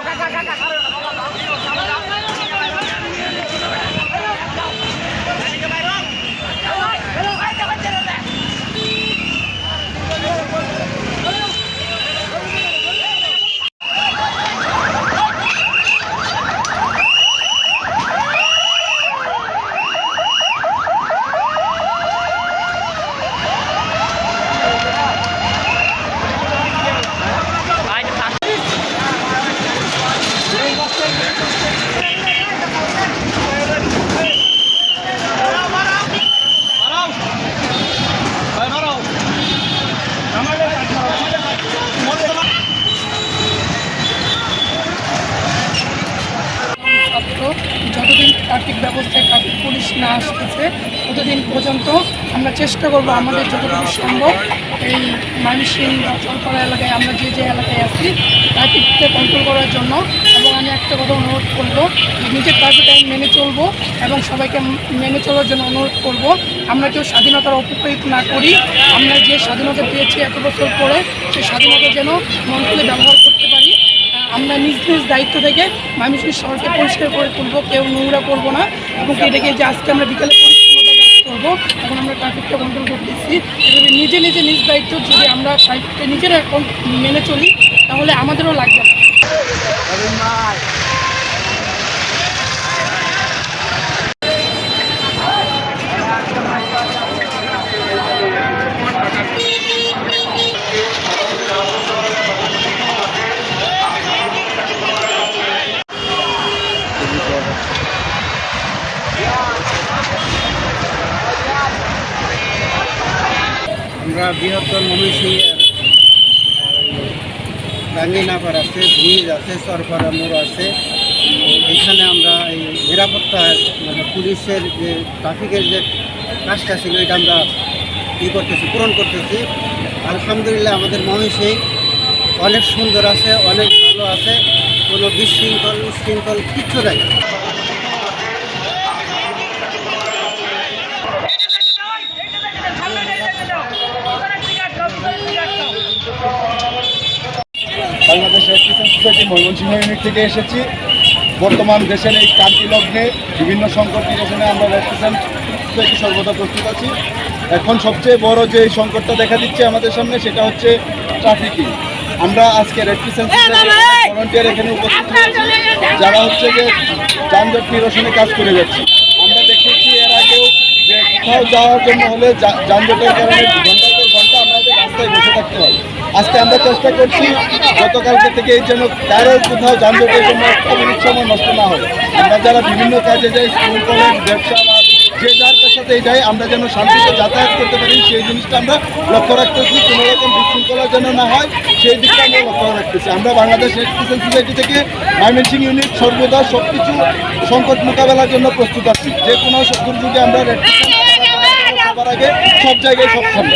看看看看 যতদিন ট্রাফিক ব্যবস্থায় traffic police না আসতেছে, ততদিন পর্যন্ত আমরা চেষ্টা করব আমাদের যতটুকু সম্ভব এই ময়মনসিং বা এলাকায় আমরা যে যে এলাকায় আছি ট্রাফিককে কন্ট্রোল করার জন্য। এবং আমি একটা কথা অনুরোধ করব নিজের ট্রাফিক টাইম মেনে চলবো এবং সবাইকে মেনে চলার জন্য অনুরোধ করব। আমরা কেউ স্বাধীনতার অপপ্রয়োগ না করি। আমরা যে স্বাধীনতা পেয়েছি এত বছর পরে, সেই স্বাধীনতা যেন মন্ত্রী ব্যবহার করতে আমরা নিজ নিজ দায়িত্ব থেকে মানুষকে শহরকে পরিষ্কার করে তুলবো, কেউ নোংরা করব না। এবং এটাকে যে আজকে আমরা বিকালে করব, এখন আমরা ট্রাফিকটা কন্ট্রোল করতেছি। এভাবে নিজে নিজে নিজ দায়িত্ব যদি আমরা ট্রাফিকটা নিজেরা এখন মেনে চলি, তাহলে আমাদেরও লাগবে। না আমরা বৃহত্তর ময়মনসিংহের গাঙ্গিনাপার আছে ব্রিজ আছে সরপাড়া মোড় আছে। এখানে আমরা এই নিরাপত্তার মানে পুলিশের যে ট্রাফিকের যে কাজটা ছিল, এটা আমরা ই করতেছি, পূরণ করতেছি। আলহামদুলিল্লাহ আমাদের ময়মনসিংহ অনেক সুন্দর আছে, অনেক ভালো আছে। কোনো বিশৃঙ্খল, উশৃঙ্খল কিচ্ছু নাই। Bangladesh red society Mymensingh unit থেকে এসেছি। বর্তমান দেশের এই ক্রান্তি লগ্নে বিভিন্ন সংকট নিরসনে আমরা রেড সোসাইটি সর্বদা প্রস্তুত আছি। এখন সবচেয়ে বড় যে সংকটটা দেখা দিচ্ছে আমাদের সামনে সেটা হচ্ছে ট্রাফিকিং আমরা আজকে রেড ভলেন্টিয়ার এখানে উপস্থিত হয়েছি। যারা হচ্ছে যে যানজট নিরসনে কাজ করে যাচ্ছে। আমরা দেখেছি এর আগেও যে কোথাও যাওয়ার জন্য হলে যানজটের কারণে ঘণ্টার পর ঘণ্টা আমাদের রাস্তায় বসে থাকতে হয় আজকে আমরা চেষ্টা করছি গতকালকে থেকে এই যেন কারও কোথাও যানজটের জন্য মিনিট সময় নষ্ট না হয় আমরা যারা বিভিন্ন কাজে যাই, স্কুল, কলেজ, ব্যবসা, যে যার পেশাতেই যাই, আমরা যেন শান্তিতে যাতায়াত করতে পারি। সেই জিনিসটা আমরা লক্ষ্য রাখতেছি। কোনো রকম বিশৃঙ্খলা যেন না হয়, সেই দিকটা আমরা লক্ষ্য রাখতেছি। আমরা বাংলাদেশ ক্রিসেন্ট সোসাইটি থেকে ময়মনসিং ইউনিট সর্বদা সব কিছু সংকট মোকাবেলার জন্য প্রস্তুত আছি। যে কোনো দুর্যোগে আমরা রেড সবার আগে সব জায়গায় সক্ষম।